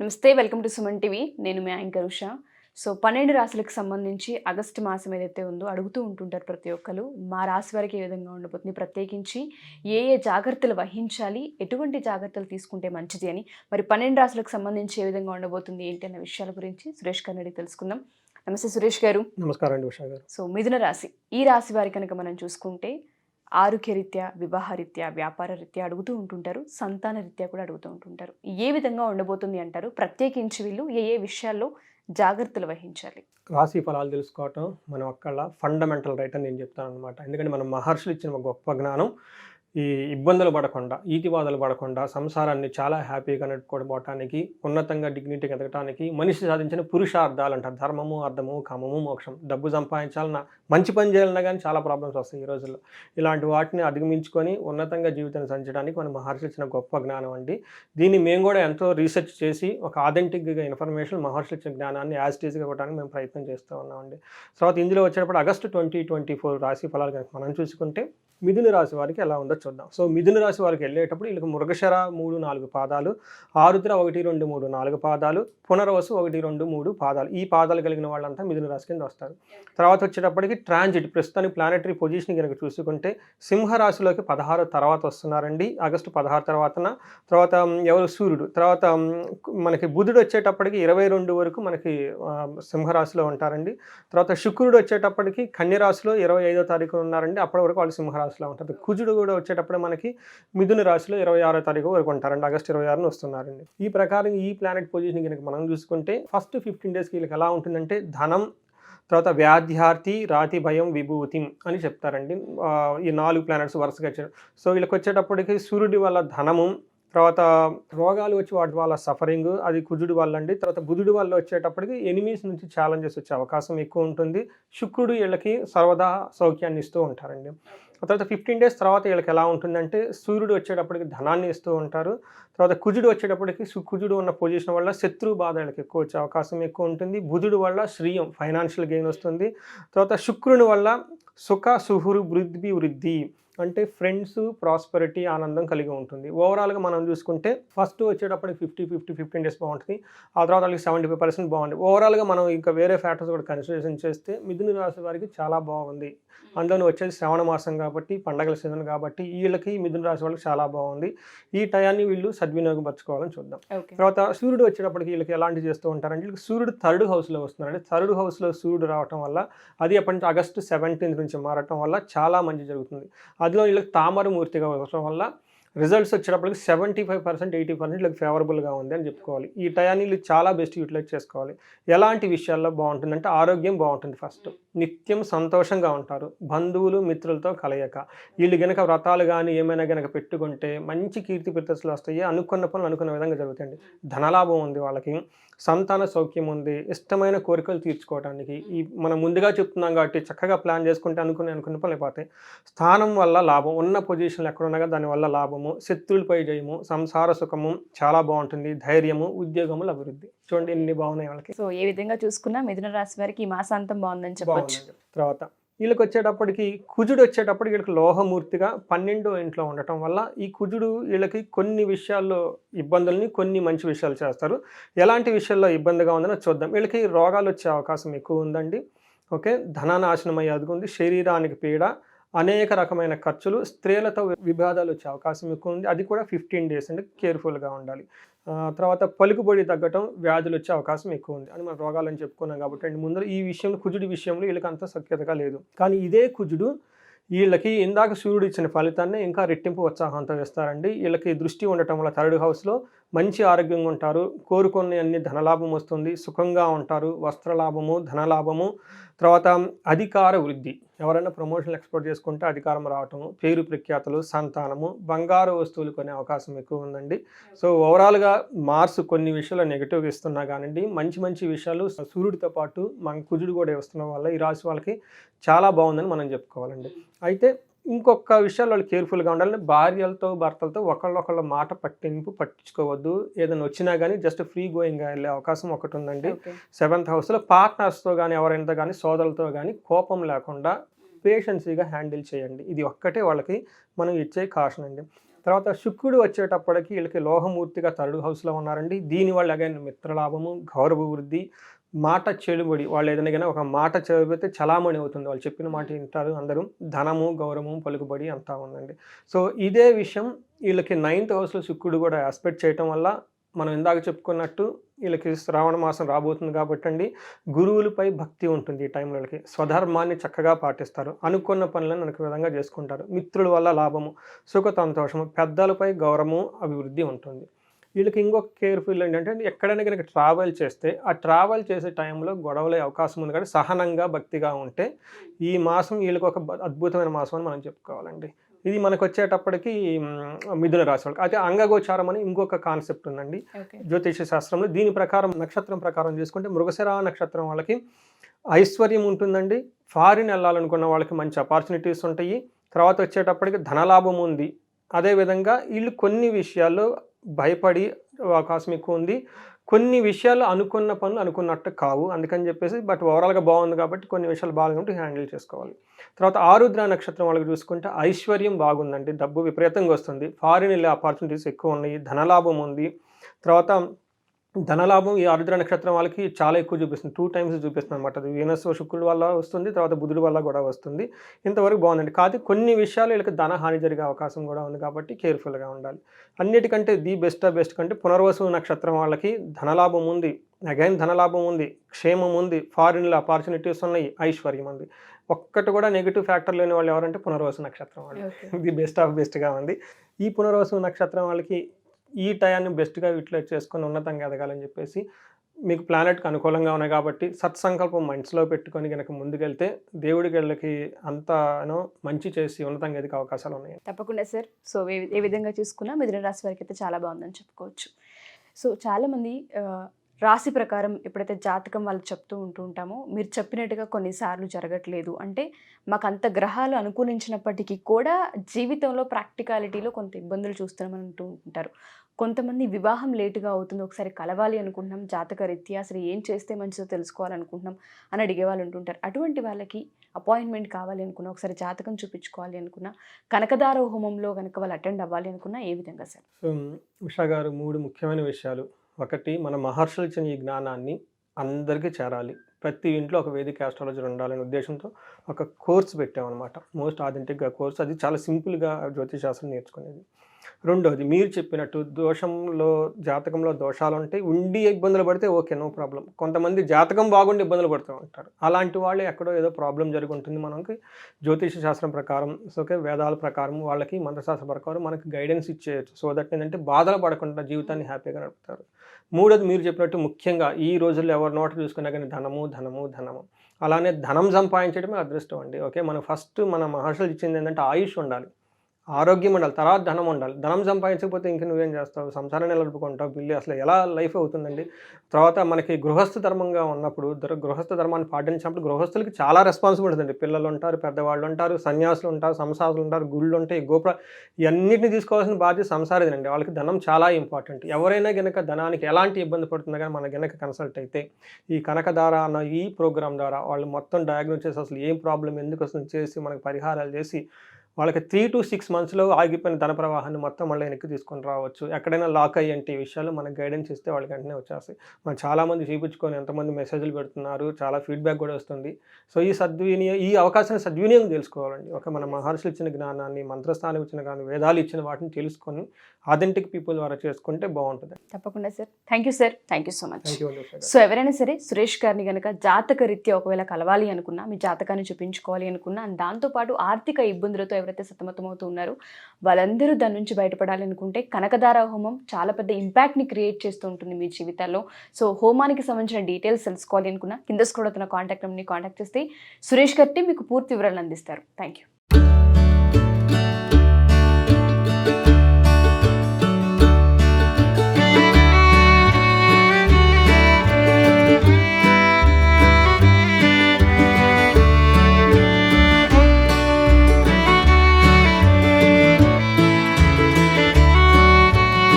నమస్తే welcome to Suman TV. నేను మీ anchor Usha. So పన్నెండు రాశులకు సంబంధించి ఆగస్టు మాసం ఏదైతే ఉందో అడుగుతూ ఉంటుంటారు ప్రతి ఒక్కరు మా రాశి వారికి ఏ విధంగా ఉండబోతుంది? ప్రత్యేకించి ఏ ఏ జాగ్రత్తలు వహించాలి? ఎటువంటి జాగ్రత్తలు తీసుకుంటే మంచిది అని. మరి పన్నెండు రాశులకు సంబంధించి ఏ విధంగా ఉండబోతుంది? ఏంటి అన్న విషయాల గురించి సురేష్ అడిగి తెలుసుకుందాం. నమస్తే సురేష్ గారు. నమస్కారం అండి ఉషా గారు. సో మిథున రాశి. ఈ రాశి వారి కనుక మనం చూసుకుంటే ఆరోగ్యరీత్యా వివాహ రీత్యా వ్యాపార రీత్యా అడుగుతూ ఉంటుంటారు. సంతాన రీత్యా కూడా అడుగుతూ ఉంటుంటారు. ఏ విధంగా ఉండబోతుంది అంటారు? ప్రత్యేకించి వీళ్ళు ఏ ఏ విషయాల్లో జాగ్రత్తలు వహించాలి? రాశి ఫలాలు తెలుసుకోవటం మనం ఒక్కళ్ళ ఫండమెంటల్ రైట్ అని నేను చెప్తాను అనమాట ఎందుకంటే మనం మహర్షులు ఇచ్చిన ఒక గొప్ప జ్ఞానం. ఈ ఇబ్బందులు పడకుండా ఈతివాదాలు పడకుండా సంసారాన్ని చాలా హ్యాపీగా నడుపుకోవడానికి ఉన్నతంగా డిగ్నిటీగా ఎదగటానికి మనిషి సాధించిన పురుషార్థాలు అంటారు. ధర్మము అర్థము కామము మోక్షం. డబ్బు సంపాదించాలన్నా మంచి పని చేయాలన్నా కానీ చాలా ప్రాబ్లమ్స్ వస్తాయి ఈ రోజుల్లో. ఇలాంటి వాటిని అధిగమించుకొని ఉన్నతంగా జీవితాన్ని సంచడానికి మన మహర్షులు ఇచ్చిన గొప్ప జ్ఞానం అండి. దీన్ని మేము కూడా ఎంతో రీసెర్చ్ చేసి ఒక ఆథెంటిక్గా ఇన్ఫర్మేషన్ మహర్షులు ఇచ్చిన జ్ఞానాన్ని యాజ్ టీజ్గా ఇవ్వడానికి మేము ప్రయత్నం చేస్తూ ఉన్నామండి తర్వాత ఇందులో వచ్చేటప్పుడు ఆగస్టు ట్వంటీ ట్వంటీ ఫోర్ రాశి ఫలాలు కనుక మనం చూసుకుంటే మిథున రాశి వారికి ఎలా ఉందో చూద్దాం సో మిథున రాశి వారికి వెళ్ళేటప్పుడు వీళ్ళకి మృగశర మూడు నాలుగు పాదాలు ఆరుద్ర ఒకటి రెండు మూడు నాలుగు పాదాలు పునర్వసు ఒకటి రెండు మూడు పాదాలు. ఈ పాదాలు కలిగిన వాళ్ళంతా మిథున రాశి కింద వస్తారు. తర్వాత వచ్చేటప్పటికి ట్రాన్జిట్ ప్రస్తుతానికి ప్లానటరీ పొజిషన్ కనుక చూసుకుంటే సింహరాశిలోకి పదహారు తర్వాత వస్తున్నారండి. ఆగస్టు పదహారు తర్వాతన తర్వాత ఎవరు? సూర్యుడు. తర్వాత మనకి బుధుడు వచ్చేటప్పటికి ఇరవై రెండు వరకు మనకి సింహరాశిలో ఉంటారండి. తర్వాత శుక్రుడు వచ్చేటప్పటికి కన్యరాశిలో ఇరవై ఐదో తారీఖు ఉన్నారండి. అప్పటి వరకు వాళ్ళు సింహరాశిలో ఉంటారు. కుజుడు కూడా వచ్చే వచ్చేటప్పుడు మనకి మిథున రాశిలో ఇరవై ఆరో తారీఖు వరకు ఉంటారండి ఆగస్ట్ ఇరవై ఆరున వస్తున్నారండి. ఈ ప్రకారం ఈ ప్లానెట్ పొజిషన్ కనుక మనం చూసుకుంటే ఫస్ట్ ఫిఫ్టీన్ డేస్కి వీళ్ళకి ఎలా ఉంటుందంటే ధనం తర్వాత వ్యాధ్యార్థి రాతి భయం విభూతి అని చెప్తారండి. ఈ నాలుగు ప్లానెట్స్ వరుసగా వచ్చారు సో వీళ్ళకి వచ్చేటప్పటికి సూర్యుడి వల్ల ధనము తర్వాత రోగాలు వచ్చి వాటి వల్ల సఫరింగ్ అది కుజుడి వల్ల అండి తర్వాత బుధుడి వల్ల వచ్చేటప్పటికి ఎనిమీస్ నుంచి ఛాలెంజెస్ వచ్చే అవకాశం ఎక్కువ ఉంటుంది. శుక్రుడు వీళ్ళకి సర్వదా సౌఖ్యాన్ని ఇస్తూ ఉంటారండి. తర్వాత ఫిఫ్టీన్ డేస్ తర్వాత వీళ్ళకి ఎలా ఉంటుందంటే సూర్యుడు వచ్చేటప్పటికి ధనాన్ని ఇస్తూ ఉంటారు. తర్వాత కుజుడు వచ్చేటప్పటికి కుజుడు ఉన్న పొజిషన్ వల్ల శత్రు బాధ వీళ్ళకి ఎక్కువ వచ్చే అవకాశం ఎక్కువ ఉంటుంది. బుధుడు వల్ల శ్రీయం ఫైనాన్షియల్ గెయిన్ వస్తుంది. తర్వాత శుక్రుని వల్ల సుఖ సుహురు వృద్ధి వృద్ధి. అంటే ఫ్రెండ్స్ ప్రాస్పెరిటీ ఆనందం కలిగి ఉంటుంది. ఓవరాల్గా మనం చూసుకుంటే ఫస్ట్ వచ్చేటప్పటికి ఫిఫ్టీ ఫిఫ్టీ ఫిఫ్టీన్ డేస్ బాగుంటుంది. ఆ తర్వాత వాళ్ళకి సెవెంటీ ఫైవ్ పర్సెంట్ బాగుంది ఓవరాల్గా మనం ఇంకా వేరే ఫ్యాక్టర్స్ కూడా కన్సిడరేషన్ చేస్తే మిథున రాశి వారికి చాలా బాగుంది. అందులో వచ్చేది శ్రావణ మాసం కాబట్టి పండగల సీజన్ కాబట్టి వీళ్ళకి మిథున రాశి వాళ్ళకి చాలా బాగుంది. ఈ టయాన్ని వీళ్ళు సద్వినియోగపరచుకోవాలని చూద్దాం. తర్వాత సూర్యుడు వచ్చేటప్పటికి వీళ్ళకి ఎలాంటి చేస్తూ ఉంటారంటే వీళ్ళకి సూర్యుడు థర్డ్ హౌస్లో వస్తున్నాడు థర్డ్ హౌస్లో సూర్యుడు రావటం వల్ల అది ఎప్పటి నుంచి ఆగస్టు సెవెంటీన్త్ నుంచి మారటం వల్ల చాలా మంచి జరుగుతుంది. అదిలో వీళ్ళకి తామర మూర్తిగా ఉండటం వల్ల రిజల్ట్స్ వచ్చేటప్పటికి seventy five percent eighty percent వీళ్ళకి ఫేవరబుల్గా ఉంది అని చెప్పుకోవాలి. ఈ టయాన్ని చాలా బెస్ట్ యూటిలైజ్ చేసుకోవాలి. ఎలాంటి విషయాల్లో బాగుంటుందంటే ఆరోగ్యం బాగుంటుంది ఫస్ట్. నిత్యం సంతోషంగా ఉంటారు. బంధువులు మిత్రులతో కలయక. వీళ్ళు గనక వ్రతాలు కానీ ఏమైనా గనక పెట్టుకుంటే మంచి కీర్తి ప్రతిష్టలు వస్తాయి. అనుకున్న పనులు అనుకున్న విధంగా జరుగుతాయండి. ధనలాభం ఉంది వాళ్ళకి. సంతాన సౌఖ్యం ఉంది. ఇష్టమైన కోరికలు తీర్చుకోవడానికి ఈ మనం ముందుగా చెప్తున్నాం కాబట్టి చక్కగా ప్లాన్ చేసుకుంటే అనుకునే అనుకున్న పనులు అయిపోతాయి స్థానం వల్ల లాభం. ఉన్న పొజిషన్లు ఎక్కడ ఉన్నాగా దానివల్ల లాభము శత్రువులపై జయము సంసార సుఖము చాలా బాగుంటుంది. ధైర్యము ఉద్యోగముల అభివృద్ధి. చూడండి ఎన్ని బాగున్నాయి వాళ్ళకి. సో ఏ విధంగా చూసుకున్నా మిథున రాశి వారికి ఈ మాసాంతం బాగుందని బాగుందండి తర్వాత వీళ్ళకి వచ్చేటప్పటికి కుజుడు వచ్చేటప్పటికి వీళ్ళకి లోహమూర్తిగా పన్నెండో ఇంట్లో ఉండటం వల్ల ఈ కుజుడు వీళ్ళకి కొన్ని విషయాల్లో ఇబ్బందుల్ని కొన్ని మంచి విషయాలు చేస్తారు. ఎలాంటి విషయాల్లో ఇబ్బందిగా ఉందని చూద్దాం. వీళ్ళకి రోగాలు వచ్చే అవకాశం ఎక్కువ ఉందండి. ఓకే? ధనానాశనం అయ్యేది ఉంది శరీరానికి పీడ అనేక రకమైన ఖర్చులు స్త్రీలతో విభేదాలు వచ్చే అవకాశం ఎక్కువ ఉంది. అది కూడా ఫిఫ్టీన్ డేస్ అంటే కేర్ఫుల్గా ఉండాలి. ఆ, తర్వాత పలుకుబడి తగ్గటం వ్యాధులు వచ్చే అవకాశం ఎక్కువ ఉంది. అని మనం రోగాలని చెప్పుకున్నాం కాబట్టి అండి. ముందర ఈ విషయంలో కుజుడి విషయంలో వీళ్ళకి అంత సఖ్యతగా లేదు. కానీ ఇదే కుజుడు వీళ్ళకి ఇందాక సూర్యుడు ఇచ్చిన ఫలితాన్ని ఇంకా రెట్టింపు ఉత్సాహంతో వేస్తారండి. వీళ్ళకి దృష్టి ఉండటం వల్ల థర్డ్ హౌస్లో మంచి ఆరోగ్యంగా ఉంటారు. కోరుకున్న అన్ని ధనలాభం వస్తుంది. సుఖంగా ఉంటారు. వస్త్రలాభము ధనలాభము తర్వాత అధికార వృద్ధి. ఎవరైనా ప్రమోషన్ ఎక్స్పోర్ట్ చేసుకుంటే అధికారం రావటము పేరు ప్రఖ్యాతలు సంతానము బంగారు వస్తువులు కొనే అవకాశం ఎక్కువ ఉందండి. సో ఓవరాల్గా మార్స్ కొన్ని విషయాలు నెగిటివ్గా ఇస్తున్నా కానివ్వండి మంచి మంచి విషయాలు సూర్యుడితో పాటు మన కుజుడు కూడా వస్తున్న వల్ల ఈ రాశి వాళ్ళకి చాలా బాగుందని మనం చెప్పుకోవాలండి. అయితే ఇంకొక విషయాలు వాళ్ళు కేర్ఫుల్గా ఉండాలి భార్యలతో భర్తలతో ఒకళ్ళొకళ్ళ మాట పట్టింపు పట్టించుకోవద్దు. ఏదైనా వచ్చినా కానీ జస్ట్ ఫ్రీ గోయింగ్గా వెళ్ళే అవకాశం ఒకటి ఉందండి సెవెంత్ హౌస్లో పార్ట్నర్స్తో కానీ ఎవరైనా కానీ సోదరులతో కానీ కోపం లేకుండా పేషెన్సీగా హ్యాండిల్ చేయండి. ఇది ఒక్కటే వాళ్ళకి మనం ఇచ్చే కాషన్ అండి. తర్వాత శుక్రుడు వచ్చేటప్పటికి వీళ్ళకి లోహమూర్తిగా థర్డ్ హౌస్లో ఉన్నారండి. దీనివల్ల అగైన్ మిత్రలాభము గౌరవ వృద్ధి మాట చెడుబడి వాళ్ళు ఏదైనా కానీ ఒక మాట చెడిపోతే చలామణి అవుతుంది. వాళ్ళు చెప్పిన మాట వింటారు అందరూ. ధనము గౌరవము పలుకుబడి అంతా ఉందండి. సో ఇదే విషయం వీళ్ళకి నైన్త్ హౌస్లో శుక్రుడు కూడా ఆస్పెక్ట్ చేయటం వల్ల మనం ఇందాక చెప్పుకున్నట్టు వీళ్ళకి శ్రావణ మాసం రాబోతుంది కాబట్టి అండి గురువులపై భక్తి ఉంటుంది ఈ టైంలో వీళ్ళకి. స్వధర్మాన్ని చక్కగా పాటిస్తారు. అనుకున్న పనులను అనుకు విధంగా చేసుకుంటారు. మిత్రుల వల్ల లాభము సుఖ సంతోషము పెద్దలపై గౌరవము అభివృద్ధి ఉంటుంది. వీళ్ళకి ఇంకొక కేర్ఫుల్ ఏంటంటే ఎక్కడైనా కనుక ట్రావెల్ చేస్తే ఆ ట్రావెల్ చేసే టైంలో గొడవలే అవకాశం ఉంది కాబట్టి సహనంగా భక్తిగా ఉంటే ఈ మాసం వీళ్ళకి ఒక అద్భుతమైన మాసం అని మనం చెప్పుకోవాలండి. ఇది మనకు వచ్చేటప్పటికి మిథున రాశి వాళ్ళకి. అయితే అంగగోచారం అని ఇంకొక కాన్సెప్ట్ ఉందండి. జ్యోతిష శాస్త్రంలో దీని ప్రకారం నక్షత్రం ప్రకారం తీసుకుంటే మృగశిర నక్షత్రం వాళ్ళకి ఐశ్వర్యం ఉంటుందండి. ఫారిన్ వెళ్ళాలనుకున్న వాళ్ళకి మంచి ఆపర్చునిటీస్ ఉంటాయి. తర్వాత వచ్చేటప్పటికి ధనలాభం ఉంది. అదేవిధంగా వీళ్ళు కొన్ని విషయాల్లో భయపడి అవకాశం ఎక్కువ ఉంది. కొన్ని విషయాలు అనుకున్న పనులు అనుకున్నట్టు కావు. అందుకని చెప్పేసి బట్ ఓవరాల్గా బాగుంది కాబట్టి కొన్ని విషయాలు బాగుంటే హ్యాండిల్ చేసుకోవాలి. తర్వాత ఆరుద్ర నక్షత్రం వాళ్ళకి చూసుకుంటే ఐశ్వర్యం బాగుందండి. డబ్బు విపరీతంగా వస్తుంది. ఫారిన్ వెళ్ళే ఆపర్చునిటీస్ ఎక్కువ ఉన్నాయి. ధనలాభం ఉంది. తర్వాత ధనలాభం ఈ ఆరుద్ర నక్షత్రం వాళ్ళకి చాలా ఎక్కువ చూపిస్తుంది. టూ టైమ్స్ చూపిస్తుంది అనమాట అది వీనస్ శుక్రుడు వల్ల వస్తుంది తర్వాత బుధుడు వల్ల కూడా వస్తుంది. ఇంతవరకు బాగుందండి. కాదు కొన్ని విషయాలు వీళ్ళకి ధన హాని జరిగే అవకాశం కూడా ఉంది కాబట్టి కేర్ఫుల్గా ఉండాలి. అన్నిటికంటే ది బెస్ట్ ఆఫ్ బెస్ట్ కంటే పునర్వసు నక్షత్రం వాళ్ళకి ధనలాభం ఉంది. అగైన్ ధనలాభం ఉంది క్షేమం ఉంది ఫారిన్లో ఆపర్చునిటీస్ ఉన్నాయి ఐశ్వర్యం ఉంది. ఒక్కటి కూడా నెగిటివ్ ఫ్యాక్టర్ లేని వాళ్ళు ఎవరంటే పునర్వసు నక్షత్రం వాళ్ళు. ఇది బెస్ట్ ఆఫ్ బెస్ట్గా ఉంది. ఈ పునర్వసు నక్షత్రం వాళ్ళకి ఈ టయాన్ని బెస్ట్గా యూటిలైజ్ చేసుకొని ఉన్నతంగా ఎదగాలని చెప్పేసి మీకు ప్లానెట్కి అనుకూలంగా ఉన్నాయి కాబట్టి సత్సంకల్పం మనసులో పెట్టుకొని కనుక ముందుకెళ్తే దేవుడి గళ్ళకి అంతానో మంచి చేసి ఉన్నతంగా ఎదిగే అవకాశాలు ఉన్నాయి. తప్పకుండా సార్. సో ఏ విధంగా చూసుకున్నా మిథున రాశి వారికి అయితే చాలా బాగుందని చెప్పుకోవచ్చు. సో చాలామంది రాశి ప్రకారం ఎప్పుడైతే జాతకం వాళ్ళు చెప్తూ ఉంటూ ఉంటామో మీరు చెప్పినట్టుగా కొన్నిసార్లు జరగట్లేదు. అంటే మాకు అంత గ్రహాలు అనుకూలించినప్పటికీ కూడా జీవితంలో ప్రాక్టికాలిటీలో కొంత ఇబ్బందులు చూస్తున్నామని అంటూ ఉంటారు. కొంతమంది వివాహం లేటుగా అవుతుంది ఒకసారి కలవాలి అనుకుంటున్నాం జాతక రీత్యా అసలు ఏం చేస్తే మంచిదో తెలుసుకోవాలనుకుంటున్నాం అని అడిగే వాళ్ళు ఉంటుంటారు అటువంటి వాళ్ళకి అపాయింట్మెంట్ కావాలి అనుకున్నా ఒకసారి జాతకం చూపించుకోవాలి అనుకున్నా కనకదార హోమంలో కనుక వాళ్ళు అటెండ్ అవ్వాలి అనుకున్నా ఏ విధంగా సార్? ఉషా గారు మూడు ముఖ్యమైన విషయాలు. ఒకటి మన మహర్షులు ఇచ్చిన ఈ జ్ఞానాన్ని అందరికీ చేరాలి. ప్రతి ఇంట్లో ఒక వేదిక ఆస్ట్రాలజర్ ఉండాలనే ఉద్దేశంతో ఒక కోర్స్ పెట్టామన్నమాట. మోస్ట్ ఆథెంటిక్గా కోర్స్. అది చాలా సింపుల్గా జ్యోతిషాస్త్రం నేర్చుకునేది. రెండోది మీరు చెప్పినట్టు దోషంలో జాతకంలో దోషాలు ఉంటాయి ఉండి ఇబ్బందులు పడితే ఓకే నో ప్రాబ్లం. కొంతమంది జాతకం బాగుండి ఇబ్బందులు పడుతూ ఉంటారు. అలాంటి వాళ్ళు ఎక్కడో ఏదో ప్రాబ్లం జరిగి ఉంటుంది మనకి. జ్యోతిష శాస్త్రం ప్రకారం ఓకే వేదాల ప్రకారం వాళ్ళకి మంత్రశాస్త్ర ప్రకారం మనకి గైడెన్స్ ఇచ్చేయచ్చు. సో దట్ ఏంటంటే బాధలు పడకుండా జీవితాన్ని హ్యాపీగా నడుపుతారు. మూడోది మీరు చెప్పినట్టు ముఖ్యంగా ఈ రోజుల్లో ఎవరి నోట చూసుకున్నా కానీ ధనము ధనము ధనము. అలానే ధనం సంపాదించడమే అదృష్టం అండి. ఓకే మనం ఫస్ట్ మన మహర్షులు ఇచ్చింది ఏంటంటే ఆయుష్ ఉండాలి. ఆరోగ్యం ఉండాలి తర్వాత ధనం ఉండాలి. ధనం సంపాదించకపోతే ఇంక నువ్వేం చేస్తావు? సంసారం నిలబడుకుంటావు బిల్లు అసలు ఎలా లైఫ్ అవుతుందండి? తర్వాత మనకి గృహస్థ ధర్మంగా ఉన్నప్పుడు గృహస్థ ధర్మాన్ని పాటించినప్పుడు గృహస్థులకి చాలా రెస్పాన్సిబిలిటీ ఉంది పిల్లలు ఉంటారు పెద్దవాళ్ళు ఉంటారు సన్యాసులు ఉంటారు సంసారులు ఉంటారు గుళ్ళు ఉంటాయి గోపుర ఇవన్నిటిని తీసుకోవాల్సిన బాధ్యత సంసారదేనండి. వాళ్ళకి ధనం చాలా ఇంపార్టెంట్ ఎవరైనా గనక ధనానికి ఎలాంటి ఇబ్బంది పడుతుందో కానీ మన గనక కన్సల్ట్ అయితే ఈ కనకధార అన్న ఈ ప్రోగ్రాం ద్వారా వాళ్ళు మొత్తం డయాగ్నోస్ చేసి అసలు ఏం ప్రాబ్లం ఎందుకు వస్తుంది చేసి మనకి పరిహారాలు చేసి వాళ్ళకి త్రీ టు సిక్స్ మంత్స్లో ఆగిపోయిన ధన ప్రవాహాన్ని మొత్తం మళ్ళీ వెనక్కి తీసుకొని రావచ్చు. ఎక్కడైనా లాక్ అయ్యేంటి విషయాలు మనకు గైడెన్స్ ఇస్తే వాళ్ళకి వెంటనే వచ్చేస్తాయి. మనం చాలామంది చూపించుకొని ఎంతమంది మెసేజ్లు పెడుతున్నారు చాలా ఫీడ్బ్యాక్ కూడా వస్తుంది. సో ఈ సద్వినియోగం ఈ అవకాశాన్ని సద్వినియోగం తెలుసుకోవాలండి. ఒక మన మహర్షులు ఇచ్చిన జ్ఞానాన్ని మంత్రస్థానం ఇచ్చిన కానీ వేదాలు ఇచ్చిన వాటిని తెలుసుకొని ఆథెంటిక్ పీపుల్ ద్వారా చేసుకుంటే బాగుంటుంది. తప్పకుండా sir. Thank you sir thank you so much so ఎవరైనా సరే సురేష్ గారిని కనుక జాతక రీత్యా ఒకవేళ కలవాలి అనుకున్నా మీ జాతకాన్ని చూపించుకోవాలి అనుకున్నా దాంతోపాటు ఆర్థిక ఇబ్బందులతో ఎవరైతే సతమతమవుతూ ఉన్నారో వాళ్ళందరూ దాని నుంచి బయటపడాలనుకుంటే కనకదార హోమం చాలా పెద్ద ఇంపాక్ట్ని క్రియేట్ చేస్తూ ఉంటుంది మీ జీవితాల్లో. సో హోమానికి సంబంధించిన డీటెయిల్స్ తెలుసుకోవాలి అనుకున్నా కింద స్క్రోల్ కాంటాక్ట్ నెంబర్ని కాంటాక్ట్ చేస్తే సురేష్ గట్టి మీకు పూర్తి వివరాలు అందిస్తారు. Thank you